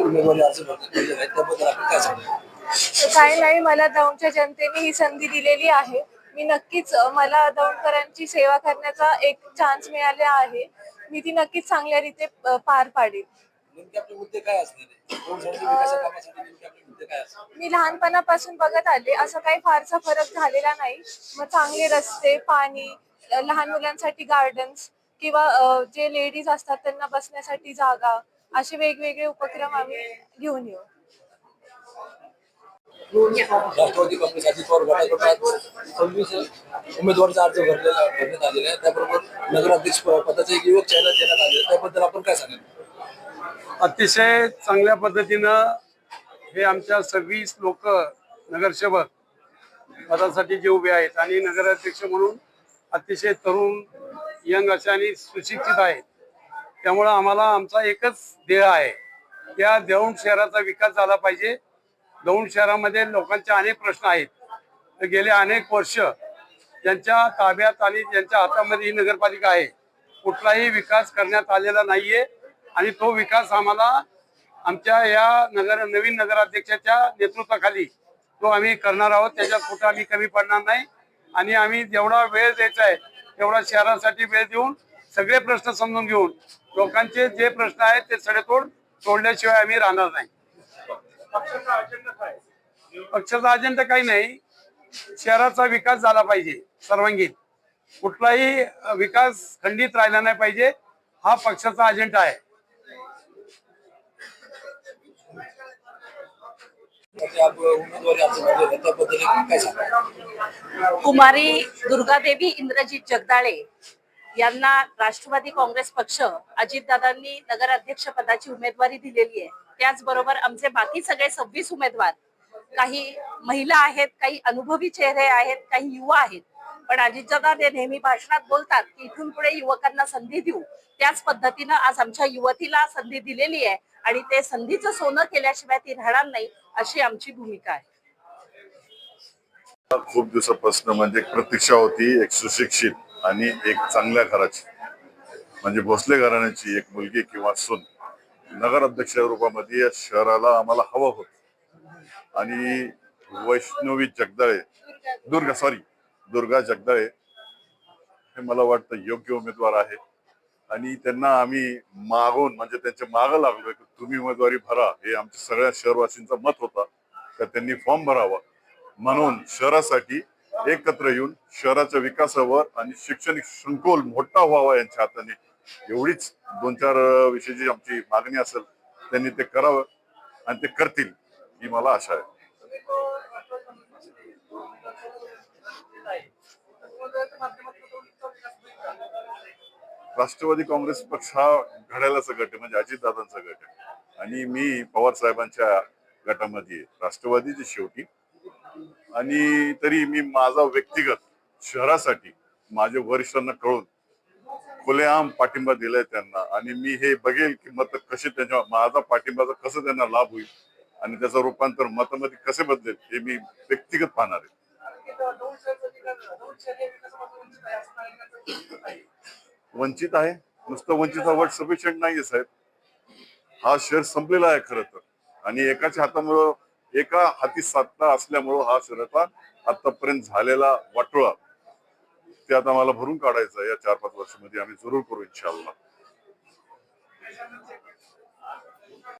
उमेदवारी अर्ज भरलेले आहेत. त्याबद्दल आपण काय सांगतो काही नाही मला दौंडच्या जनतेने ही संधी दिलेली आहे. मी नक्कीच मला दौंडकरांची सेवा करण्याचा एक चान्स मिळाला आहे. मी ती नक्कीच चांगल्या रीते पार पाडेल. मी लहानपणापासून बघत आले. असं काही फारसा फरक झालेला नाही. मग चांगले रस्ते पाणी लहान मुलांसाठी गार्डन्स किंवा जे लेडीज असतात त्यांना बसण्यासाठी जागा असे वेगवेगळे उपक्रम आम्ही घेऊन येऊ. राष्ट्रवादी काँग्रेस अजित पवार गटाकडून आज सव्वीस उमेदवाराचा अर्ज भरलेला भरण्यात आलेला आहे त्याबरोबर नगराध्यक्ष पदाचा एक युवक चेहरा देण्यात आलेला त्याबद्दल आपण काय सांगाल? अतिशय चांगल्या पद्धतीनं हे आमच्या सव्वीस लोक नगरसेवक पदासाठी जे उभे आहेत आणि नगराध्यक्ष म्हणून अतिशय तरुण यंग असे आणि सुशिक्षित आहेत. त्यामुळं आम्हाला आमचा एकच ध्येय आहे. त्या दौंड शहराचा विकास झाला पाहिजे. दौंड शहरामध्ये लोकांचे अनेक प्रश्न आहेत. गेले अनेक वर्ष ज्यांच्या ताब्यात आणि ज्यांच्या हातामध्ये ही नगरपालिका आहे कुठलाही विकास करण्यात आलेला नाहीये. आणि तो विकास आम्हाला आमच्या या नगर नवीन नगराध्यक्षाच्या नेतृत्वाखाली तो आम्ही करणार आहोत. त्याच्यात कुठं आम्ही कमी पडणार नाही. आणि आम्ही जेवढा वेळ द्यायचा आहे तेवढा शहरासाठी वेळ देऊन सगळे प्रश्न समजून घेऊन लोकांचे जे प्रश्न आहेत ते सडेतोड सोडल्याशिवाय आम्ही राहणार नाही. पक्षाचा अजेंडा काही नाही. शहराचा विकास झाला पाहिजे सर्वांगीण. कुठलाही विकास खंडित राहिला नाही पाहिजे. हा पक्षाचा अजेंडा आहे त्यासाठी आप उमेदवारी अर्ज भरलेला आहे त्याबद्दल एक काय सांगाल कुमारी दुर्गादेवी इंद्रजीत जगदाळे यांना राष्ट्रवादी काँग्रेस पक्ष अजितदादांनी नगराध्यक्ष पदाची उमेदवारी दिलेली आहे. त्याचबरोबर आमचे बाकी सगळे सव्वीस उमेदवार काही महिला आहेत काही अनुभवी चेहरे आहेत काही युवा आहेत. पण अजितदादा हे नेहमी भाषणात बोलतात की इथून पुढे युवकांना संधी देऊ. त्याच पद्धतीनं आज आमच्या युवतीला संधी दिलेली आहे. आणि ते संधीचं सोनं केल्याशिवाय ती राहणार नाही अशी आमची भूमिका आहे. खूप दिवसापासून म्हणजे एक प्रतीक्षा होती एक सुशिक्षित आणि एक चांगल्या घराची. म्हणजे भोसले घराण्याची एक मुलगी किंवा सून. नगराध्यक्ष रूपामध्ये या शहराला आम्हाला हवं होत. आणि वैष्णवी जगदाळे दुर्गा सॉरी दुर्गा जगदाळे हे मला वाटतं योग्य उमेदवार आहे. आणि त्यांना आम्ही मागून म्हणजे त्यांच्या मागं लागलोय की तुम्ही उमेदवारी भरा हे आमच्या सगळ्या शहरवासींचं मत होता. तर त्यांनी फॉर्म भरावा. म्हणून शहरासाठी एकत्र येऊन शहराच्या विकासावर आणि शैक्षणिक संकुल मोठा व्हावा यांच्या हाताने एवढीच दोन चार विषयाची आमची मागणी असेल त्यांनी ते करावं आणि ते करतील ही मला आशा आहे. राष्ट्रवादी काँग्रेस पक्ष हा घड्याळाचा गट आहे म्हणजे अजितदादांचा गट आहे. आणि मी पवार साहेबांच्या गटामध्ये राष्ट्रवादीची शेवटी. आणि तरी मी माझा व्यक्तिगत शहरासाठी माझ्या वरिष्ठांना कळून खुलेआम पाठिंबा दिलाय त्यांना. आणि मी हे बघेल की मत कसे त्यांच्या माझा पाठिंबाचा कसं त्यांना लाभ होईल आणि त्याचं रूपांतर मतामध्ये कसे बदलेल हे मी व्यक्तिगत पाहणार आहे? वंचित आहे. नुसतं वंचित वट सफिशियंट नाहीये साहेब. हा शहर संपलेला आहे खरं तर. आणि एकाच्या हातामुळं एका हाती सत्ता असल्यामुळं हा शहराचा आतापर्यंत झालेला वाटोळा. ते आता मला भरून काढायचा या चार पाच वर्षामध्ये आम्ही जरूर करू इच्छा